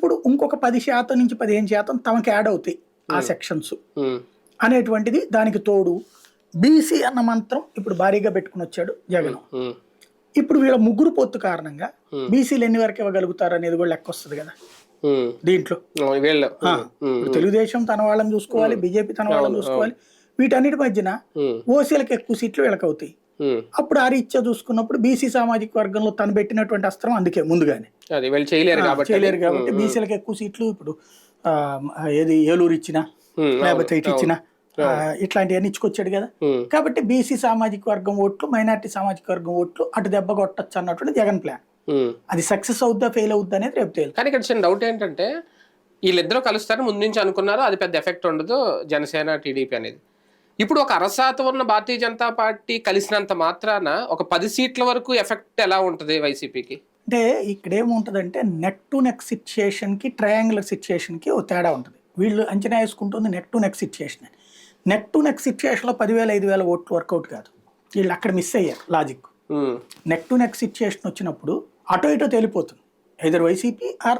ఇప్పుడు ఇంకొక పది శాతం నుంచి పదిహేను శాతం తమకి యాడ్ అవుతాయి ఆ సెక్షన్స్ ఉమ్, అనేటువంటిది దానికి తోడు బీసీ అన్న మంత్రం ఇప్పుడు భారీగా పెట్టుకుని వచ్చాడు జగన్. ఉమ్, ఇప్పుడు వీళ్ళ ముగ్గురు పొత్తు కారణంగా బీసీలు ఎన్ని వరకు ఇవ్వగలుగుతారు అనేది కూడా లెక్క వస్తుంది కదా. దీంట్లో. తెలుగుదేశం తన వాళ్ళని చూసుకోవాలి బీజేపీ తన వాళ్ళని చూసుకోవాలి. వీటన్నిటి మధ్యన ఓసీలకు ఎక్కువ సీట్లు వీళ్ళకి అవుతాయి. అప్పుడు ఆ రీత్యా చూసుకున్నప్పుడు బీసీ సామాజిక వర్గంలో తను పెట్టినటువంటి అస్త్రం అందుకే ముందుగానే. చేయలేరు కాబట్టి. చేయలేరు కాబట్టి బీసీలకు ఎక్కువ సీట్లు ఇప్పుడు ఏది ఏలూరు ఇచ్చినా లేకపోతే ఇటు ఇచ్చినా ఇట్లాంటివన్నీ ఇచ్చుకొచ్చాడు కదా. కాబట్టి బీసీ సామాజిక వర్గం ఓట్లు మైనార్టీ సామాజిక వర్గం ఓట్లు అటు దెబ్బ కొట్టచ్చు అన్నటువంటి జగన్ ప్లాన్. అది సక్సెస్ అవుద్దా ఫెయిల్ అవుద్దా అనేది రేపు తేలి కానీ ఇక్కడ చిన్న డౌట్ ఏంటంటే వీళ్ళిద్దరూ కలుస్తారు ముందు నుంచి అనుకున్నారు అది పెద్ద ఎఫెక్ట్ ఉండదు జనసేన టీడీపీ అనేది. ఇప్పుడు ఒక అరశాతం ఉన్న భారతీయ జనతా పార్టీ కలిసినంత మాత్రాన ఒక పది సీట్ల వరకు ఎఫెక్ట్ ఎలా ఉంటుంది వైసీపీకి? అంటే ఇక్కడ ఏముంటుందంటే నెక్ టు నెక్ సిచ్యుయేషన్కి ట్రయాంగులర్ సిచ్యుయేషన్కి ఓ తేడా ఉంటుంది. వీళ్ళు అంచనా వేసుకుంటుంది నెక్ టు నెక్ సిచ్యుయేషన్. అని నెక్ టు నెక్ సిచ్యుయేషన్లో పదివేల ఐదు వేల ఓట్లు వర్కౌట్ కాదు. వీళ్ళు అక్కడ మిస్ అయ్యారు logic. Neck to neck situation వచ్చినప్పుడు అటో ఇటో తేలిపోతుంది. Either YCP are